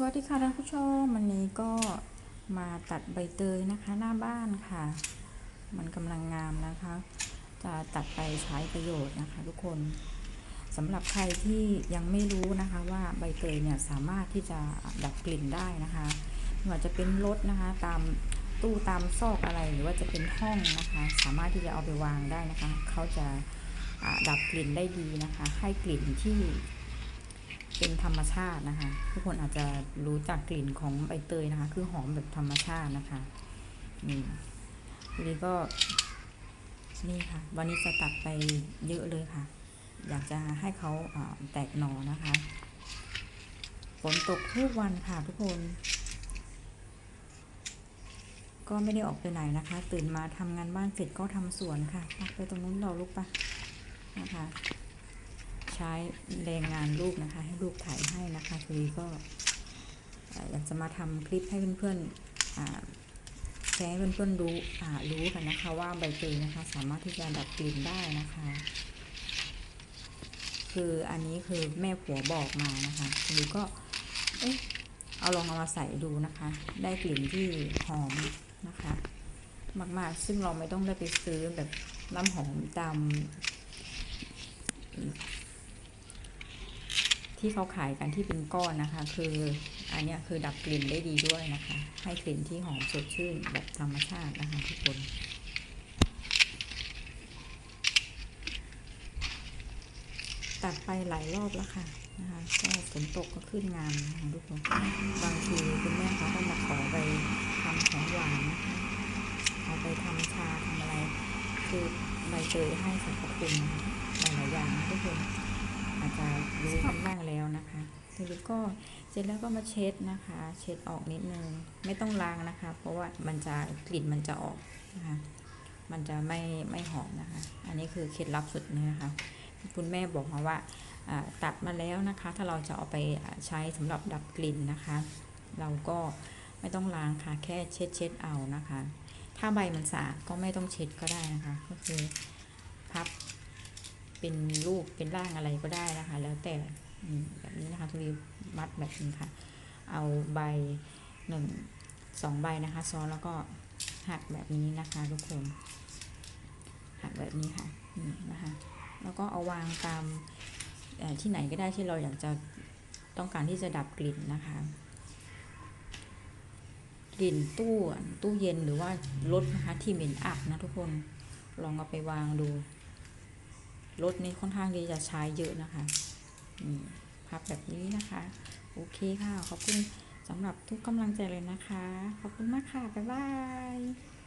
สวัสดีค่ะท่านผู้ชมวันนี้ก็มาตัดใบเตยนะคะหน้าบ้านค่ะ มันกำลังงามนะคะ จะตัดไปใช้ประโยชน์นะคะ ทุกคนสำหรับใครที่ยังไม่รู้นะคะว่าใบเตยเนี่ยสามารถที่จะดับกลิ่นได้นะคะไม่ว่าจะเป็นรถนะคะ ตามตู้ตามซอกอะไรหรือว่าจะเป็นห้องนะคะ สามารถที่จะเอาไปวางได้นะคะ เขาจะดับกลิ่นได้ดีนะคะ ให้กลิ่นที่ เป็นธรรมชาตินะคะ ทุกคนอาจจะรู้จักกลิ่นของใบเตยนะคะ คือหอมแบบธรรมชาตินะคะนี่นี้ก็นี่ค่ะ วันนี้จะตัดไปเยอะเลยค่ะ อยากจะให้เขาแตกหนอนะคะฝนตกทุกวันค่ะทุกคน ก็ไม่ได้ออกไปไหนนะคะ ตื่นมาทำงานบ้านเสร็จก็ทำสวนค่ะไปตรงนู้นเราลูกปะนะคะ ใช้แรงงานลูกนะคะ ให้ลูกถ่ายให้นะคะทีนี้ก็อยากจะมาทำคลิปให้เพื่อนๆแชร์ให้เพื่อนๆรู้รู้กันนะคะว่าใบเตยนะคะ สามารถที่จะดับกลิ่นได้นะคะ คืออันนี้คือแม่ผัวบอกมานะคะทีนี้ก็เอ๊ะเอาลองเอามาใส่ดูนะคะ ได้กลิ่นที่หอมนะคะ มากๆ ซึ่งเราไม่ต้องได้ไปซื้อแบบน้ำหอมตาม ที่เขาขายกันที่เป็นก้อนนะคะ คืออันนี้คือดับกลิ่นได้ดีด้วยนะคะ ให้กลิ่นที่หอมสดชื่นแบบธรรมชาตินะคะทุกคนตัดไปหลายรอบแล้วค่ะนะคะก็ฝนตกก็ขึ้นงามนะคะทุกคนบางทีคุณแม่เขาก็มาขอไปทำของหวานนะคะเอาไปทำชาทำอะไร คือใบเตยให้สรรพคุณหลายๆอย่างนะทุกคน อาจจะรู้กันบ้างแล้ว นะคะทีนี้ก็เสร็จแล้วก็มาเช็ดนะคะ เช็ดออกนิดนึงไม่ต้องล้างนะคะ เพราะว่ามันจะกลิ่นมันจะออกนะคะ มันจะไม่ไม่หอมนะคะ อันนี้คือเคล็ดลับสุดนี้นะคะคุณแม่บอกมาว่าตัดมาแล้วนะคะ ถ้าเราจะเอาไปใช้สำหรับดับกลิ่นนะคะ เราก็ไม่ต้องล้างค่ะแค่เช็ดเช็ดเอานะคะ ถ้าใบมันสะอาดก็ไม่ต้องเช็ดก็ได้นะคะ ก็คือพับเป็นรูปเป็นร่างอะไรก็ได้นะคะ แล้วแต่ แบบนี้นะคะทุกทีมัดแบบนี้ค่ะ เอาใบหนึ่งสองใบนะคะซ้อนแล้วก็หักแบบนี้นะคะทุกคน หักแบบนี้ค่ะนี่นะคะ แล้วก็เอาวางตามที่ไหนก็ได้ที่เราอยากจะต้องการที่จะดับกลิ่นนะคะ กลิ่นตู้ตู้เย็นหรือว่ารถนะคะที่เหม็นอับนะทุกคนลองเอาไปวางดูรถนี้ค่อนข้างที่จะใช้เยอะนะคะ ภาพับแบบนี้นะคะ โอเคค่ะ ขอบคุณสำหรับทุกกำลังใจเลยนะคะ ขอบคุณมากค่ะ บ๊ายบาย